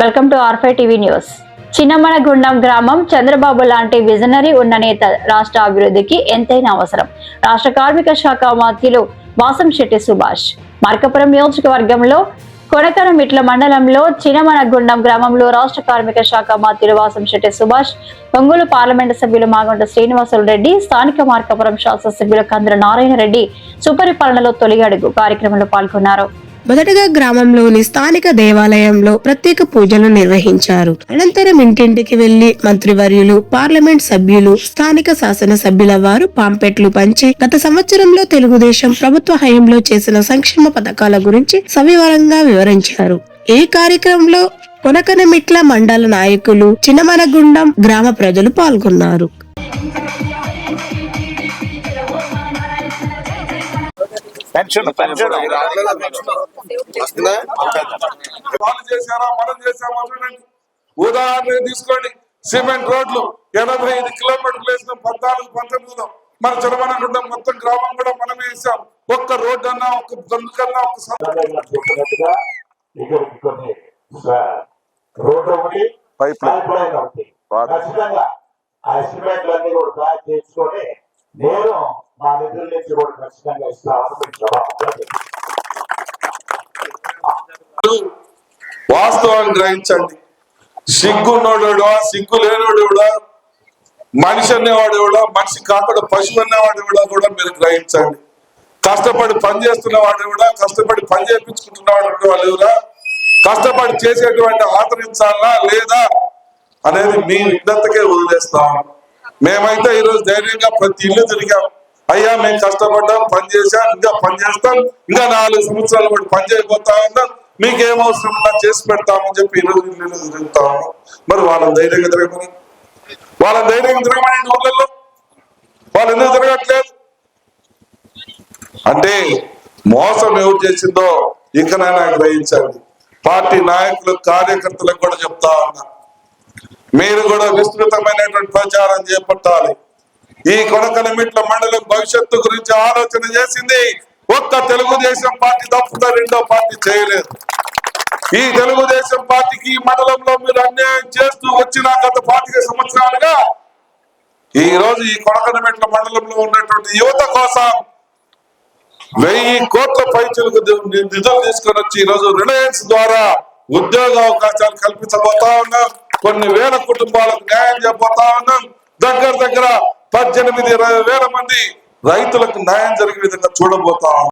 Welcome to ఆర్ఫై TV news. Chinnamanagundam గ్రామం చంద్రబాబు లాంటి విజనరీ ఉన్న నేత రాష్ట్ర అభివృద్ధికి ఎంతైనా అవసరం. రాష్ట్ర కార్మిక శాఖ మంత్రులు వాసంశెట్టి సుభాష్. మార్కపురం నియోజకవర్గంలో కొడకరమిట్ల మండలంలో చినమనగుండం గ్రామంలో రాష్ట్ర కార్మిక శాఖ మంత్రులు వాసంశెట్టి సుభాష్ ఒంగోలు పార్లమెంటు సభ్యులు మాగంట శ్రీనివాసులు రెడ్డి స్థానిక మార్కపురం శాసనసభ్యులు కంద్ర నారాయణ రెడ్డి సుపరిపాలనలో తొలి అడుగు కార్యక్రమంలో పాల్గొన్నారు. మొదటగా గ్రామంలోని స్థానిక దేవాలయంలో ప్రత్యేక పూజలు నిర్వహించారు. అనంతరం ఇంటింటికి వెళ్ళి మంత్రివర్యులు పార్లమెంట్ సభ్యులు స్థానిక శాసన సభ్యుల వారు పాంపెట్లు పంచి గత సంవత్సరంలో తెలుగుదేశం ప్రభుత్వ హయంలో చేసిన సంక్షేమ పథకాల గురించి సవివరంగా వివరించారు. ఈ కార్యక్రమంలో కొనకనమిట్ల మండల నాయకులు చినమనగుండం గ్రామ ప్రజలు పాల్గొన్నారు. పెన్షన్ పెన్షన్ వాళ్ళు చేశారా? మనం చేశామా చూడండి. ఉదాహరణ తీసుకోండి. సిమెంట్ రోడ్లు ఎనభై ఐదు కిలోమీటర్లు వేసిన పద్నాలుగు పంతొమ్మిదిలో. మన చిరమనగుండం మొత్తం గ్రామం కూడా మనం వేసాం ఒక్క రోడ్డు అన్నా ఒక్క ఒక ఇక్కడికి కొన్ని పైప్ లైన్. ఒకటి. ఖచ్చితంగా ఆ కూడా చేసుకొని నేను కూడా ఖచ్చితంగా ఇస్తామని మీకు వాస్తవాన్ని గ్రహించండి. సిగ్గున్నోడు సిగ్గు లేనోడు కూడా మనిషి అనేవాడు కూడా మనిషి కాకుండా పశువు అనేవాడు కూడా కూడా మీరు గ్రహించండి. కష్టపడి పని చేస్తున్న వాడు కూడా కష్టపడి పని చేయించుకుంటున్న వాడు వాళ్ళు ఎవరా కష్టపడి చేసేటువంటి ఆదరించాలా లేదా అనేది మీ విజ్ఞతకే వదిలేస్తాం. మేమైతే ఈరోజు ధైర్యంగా ప్రతి ఇల్లు తిరిగాం. అయ్యా మేము కష్టపడ్డాం పనిచేసాం ఇంకా పని చేస్తాం. ఇంకా నాలుగు సంవత్సరాలు కూడా పని చేయబోతా ఉన్నాం. మీకు ఏం అవసరం ఉన్నా చేసి పెడతామని చెప్పి ఈరోజు ఇల్లు తిరుగుతా ఉన్నాం. మరి వాళ్ళని ధైర్యంగా తిరగమని. వాళ్ళని ధైర్యంగా తిరగమని ఊళ్ళల్లో వాళ్ళు ఎందుకు తిరగట్లేదు? అంటే మోసం ఎవరు చేసిందో ఇకనైనా గ్రహించండి. పార్టీ నాయకులు కార్యకర్తలకు కూడా చెప్తా ఉన్నా. మీరు కూడా విస్తృతమైనటువంటి ప్రచారం చేపట్టాలి. ఈ కొనకనమిట్ల మండలం భవిష్యత్తు గురించి ఆలోచన చేసింది. ఒక్క తెలుగుదేశం పార్టీ తప్పుతా రెండో పార్టీ చేయలేదు. ఈ తెలుగుదేశం పార్టీకి ఈ మండలంలో మీరు అన్యాయం చేస్తూ వచ్చిన గత పాతిక సంవత్సరాలుగా ఈ రోజు ఈ కొడకనమెట్ల మండలంలో ఉన్నటువంటి యువత కోసం వెయ్యి కోట్ల పైచులకు నిధులు తీసుకొని వచ్చి ఈరోజు రోజు రిలయన్స్ ద్వారా ఉద్యోగ అవకాశాలు కల్పించబోతా ఉన్నాం. కొన్ని వేల కుటుంబాలకు న్యాయం చేయబోతా ఉన్నాం. దగ్గర దగ్గర పద్దెనిమిది ఇరవై వేల మంది రైతులకు న్యాయం జరిగే విధంగా చూడబోతా